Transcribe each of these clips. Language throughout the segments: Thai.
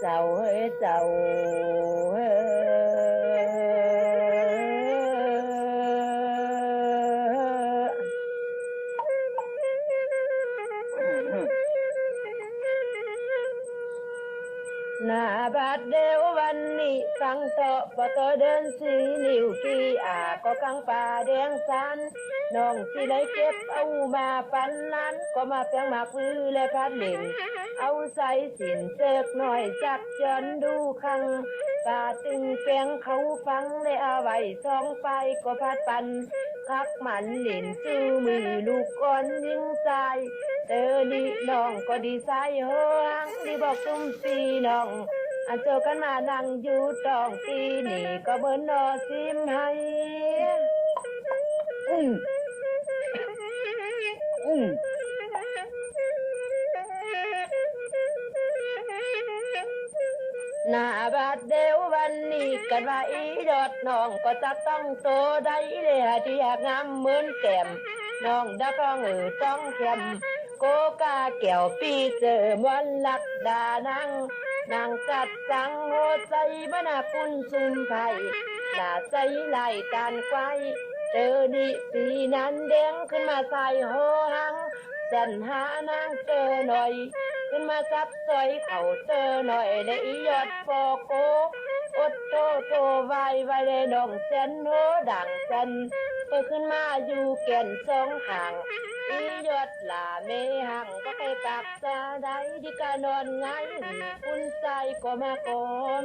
เจ้าเอ้อหน้าบาดเดียววันนี้สังเตาะปะตอเดินสีนิ้วกี้อาก็กังป่าแดงสันน้องสิได้เก็บเอามาปันนั้นก็มาแปลงหมากพือและพัดเล่นเอาใส่สินเสกหน่อยจักจนดูคังป่าตึงแปลงเขาฟังได้เอาไว้สองไปก็พัดปันคักมันเล่นซื้อมือลูกก่อนยิงใจเจอดีน้องก็ดีใจเฮ้งดีบอกตุ้มสีน้องอันเจอกันมานั่งอยู่ตองตีนี่ก็เบิ้นนอซิมให้อืมอืม หน้าบาดเดียววันนี้กันว่าอีดอดน้องก็จะต้องโตได้เลยที่อยากงามเหมือนแก้มน้องดักร้องเออต้องเข้มโกกาแก้วปีเจอมวันลักดานังนางจัดสังโหใจบนาคุณซุมไผ่หน้าใจไหลตานไกวเจอดีปีนั้นแดงขึ้นมาใส่โหหังแสนหานางเจอหน่อย ขึ้นมาซับซอยเขาเจอหน่อยได้อียอดฟอโกอดโตโตไวไวได้ดองเส้นโหดังเซนเปิดขึ้นมาอยู่แก่นสองห่างอียอดหลาเมหังก็ไปปากซาได้ที่กานอนไงายคุณใจก็มากอม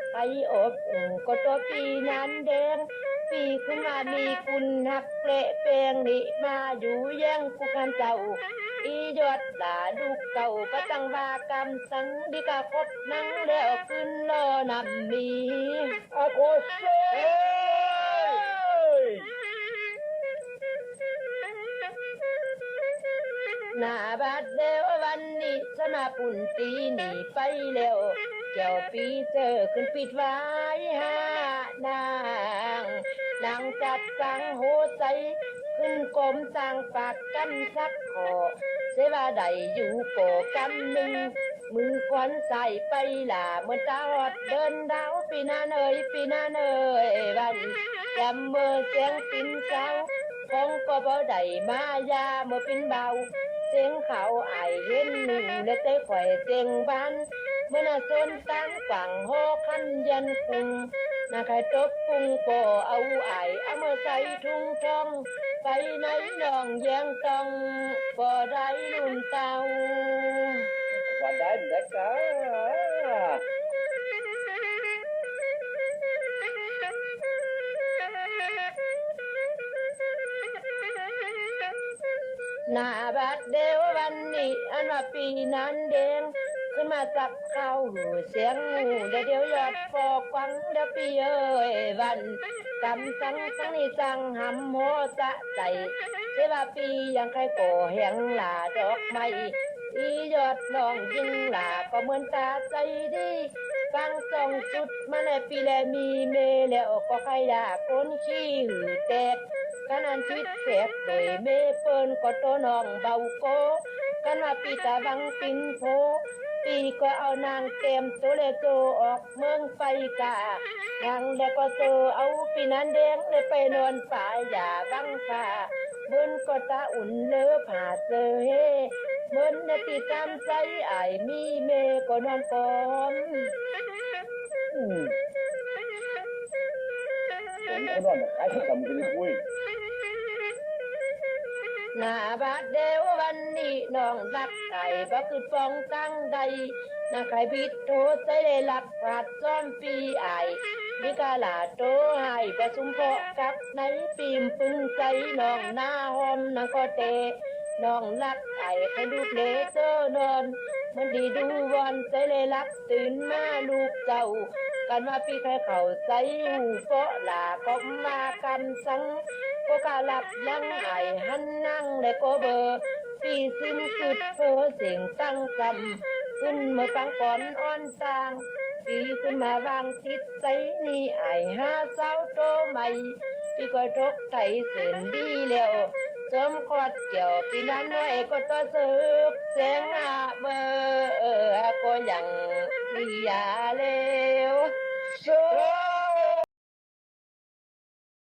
ไอ้อียอดน้องขึ้นยิงยักษ์เตะไก่ปีนั้นเด้งฟอฟองก็ตอโหดไปอบอุ่นก็ตอปีนั้นแดง ปีขึ้นมามีคุณหักเปะเปงนี่มาอยู่แย่งกูกันเจ้าอียอดหลาดูเก่าก็ตั้งว่ากำสังดีกาคบนั่งแล้วขึ้นรอนำมีอาโกเซ่หน้าบาดเดียววันนี้สนาปุ่นตีหนีไปแล้ว เจ้าปีเจอขึ้นปิดไว้หานางนางจัดสังโหใจขึ้นกลมสร้างปากกันสักขอเสว่าใดอยู่โปกันหนึ่งมือควันใส่ไปล่ะเหมือนตาหอดเดินดาวปีนาเนยปีนาเนยวันจำเมื่อเสียงปินเจ้าคงก็บ่ได้มายาเมื่อปินเบาเสียงเขาไอายเห็นหนึ่งและใจข่อยเสียงบ้าน เมื่อน่ะสนตั้งฝั่งหอคันยันกุงนาใครตบปุงโปเอาไอายเอามาใส่ ขึ้นมาสักข้าวหูเสียงงูเดี๋ยวเดี๋ยวยอดฟอกฟังเดี๋ยวปีเอ้ยวันกำสังสังนี่สังหำโมสะใจเสว่าปียังใครโกแหงหลาดอกไม้อียอดน้องยิงหลาก็เหมือนตาใจดีฟังสองสุดมาในปีแลมีเมแล้วก็ใครด่าคนขี้หือแตกกันอันคิดเสียโดยเมเปิ้นก็โตน้องเบาโกกันว่าปีตาบังปินโพ ปีก็เอานางเต็มโตเลโจออกเมืองไปกะนางแล้วก็โจเอาปีนั้นแดงเลยไปนอนป่าอย่าบังฟ้าเบิ้นก็ตาอุ่นเลอผ่าเจอเฮเบิ้นได้ตีตามใจไอายมีเมก็นอนกอมอืมผมเอานอนขายที่กำกันคุย หน้าบาดเดววันนี้น้องรักไก่บ่คือฟองตั้งใดนาใครพิดโทษใจได้หลักผาดซ้อนปีไอายนิกาลาโตให้ประสุมเพาะกับในปีมปึงใจน้องหน้าหอมนางก็เตน้องรักไก่ให้ลูกเลเจอนอนมันดีดูวันใจเลยรักตื่นมาลูกเจ้า กันว่าพี่ใครเขาใส่หูเปาะหลาก็มากันสัง ก็กะหลับยังไอหันนั่งและก็เบอร์ปีซึมสุดเพอเสียงตั้งกำขึ้นมาฟังก่อนอ่อนตางปีขึ้นมาวางทิศใสนี่ไอห้าเศร้าโตใหม่พี่ก็ทกไถเส้นดีแล้วจอมคอดเกี่ยวปีนั้นไว้ก็ต่อสืบแสงอาเบอร์ก็ยังเสียแล้วเสือ